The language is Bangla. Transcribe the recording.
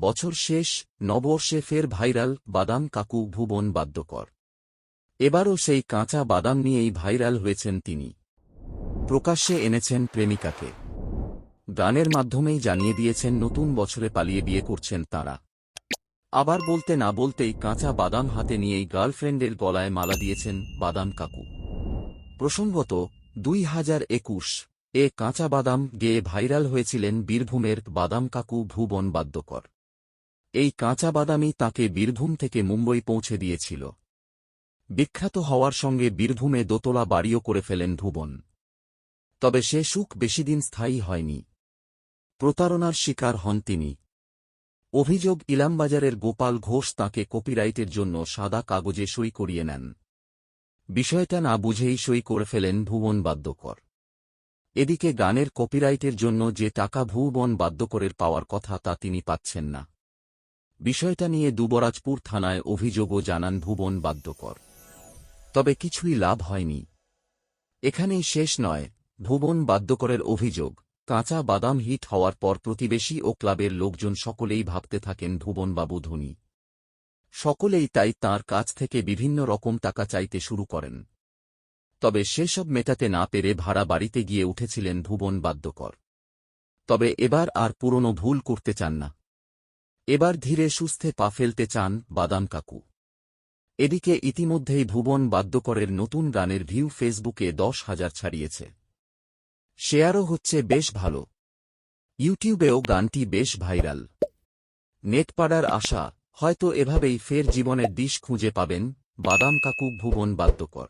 বছর শেষ, নববর্ষে ফের ভাইরাল বাদাম কাকু ভুবন বাদ্যকর। এবারও সেই কাঁচা বাদাম নিয়েই ভাইরাল হয়েছেন তিনি। প্রকাশ্যে এনেছেন প্রেমিকাকে। গানের মাধ্যমেই জানিয়ে দিয়েছেন নতুন বছরে পালিয়ে বিয়ে করছেন তাঁরা। আবার বলতে না বলতেই কাঁচা বাদাম হাতে নিয়েই গার্লফ্রেন্ডের গলায় মালা দিয়েছেন বাদাম কাকু। প্রসঙ্গত, দুই হাজার একুশ, এ কাঁচা বাদাম গেয়ে ভাইরাল হয়েছিলেন বীরভূমের বাদাম কাকু ভুবন বাদ্যকর। এই কাঁচা বাদামই তাঁকে বীরভূম থেকে মুম্বই পৌঁছে দিয়েছিল। বিখ্যাত হওয়ার সঙ্গে বীরভূমে দোতলা বাড়িও করে ফেলেন ভুবন। তবে সে সুখ বেশিদিন স্থায়ী হয়নি। প্রতারণার শিকার হন তিনি। অভিযোগ ইলামবাজারের গোপাল ঘোষ তাঁকে কপিরাইটের জন্য সাদা কাগজে সই করিয়ে নেন। বিষয়টা না বুঝেই সই করে ফেলেন ভুবন বাদ্যকর। এদিকে গানের কপিরাইটের জন্য যে টাকা ভুবন বাদ্যকরের পাওয়ার কথা তা তিনি পাচ্ছেন না। বিষয়টা নিয়ে দুবরাজপুর থানায় অভিযোগও জানান ভুবন বাদ্যকর। তবে কিছুই লাভ হয়নি। এখানেই শেষ নয়, ভুবন বাদ্যকরের অভিযোগ। কাঁচা বাদাম হিট হওয়ার পর প্রতিবেশী ও ক্লাবের লোকজন সকলেই ভাবতে থাকেন ভুবনবাবু ধনী। সকলেই তাই তার কাছ থেকে বিভিন্ন রকম টাকা চাইতে শুরু করেন। তবে সেসব মেটাতে না পেরে ভাড়া বাড়িতে গিয়ে উঠেছিলেন ভুবন বাদ্যকর। তবে এবার আর পুরনো ভুল করতে চান না। এবার ধীরে সুস্থে পা ফেলতে চান বাদাম কাকু। এদিকে ইতিমধ্যেই ভুবন বাদ্যকরের নতুন গানের ভিউ ফেসবুকে দশ হাজার ছাড়িয়েছে। শেয়ারও হচ্ছে বেশ ভালো। ইউটিউবেও গানটি বেশ ভাইরাল। নেটপাড়ার আশা, হয়তো এভাবেই ফের জীবনের দিশ খুঁজে পাবেন বাদাম কাকু ভুবন বাদ্যকর।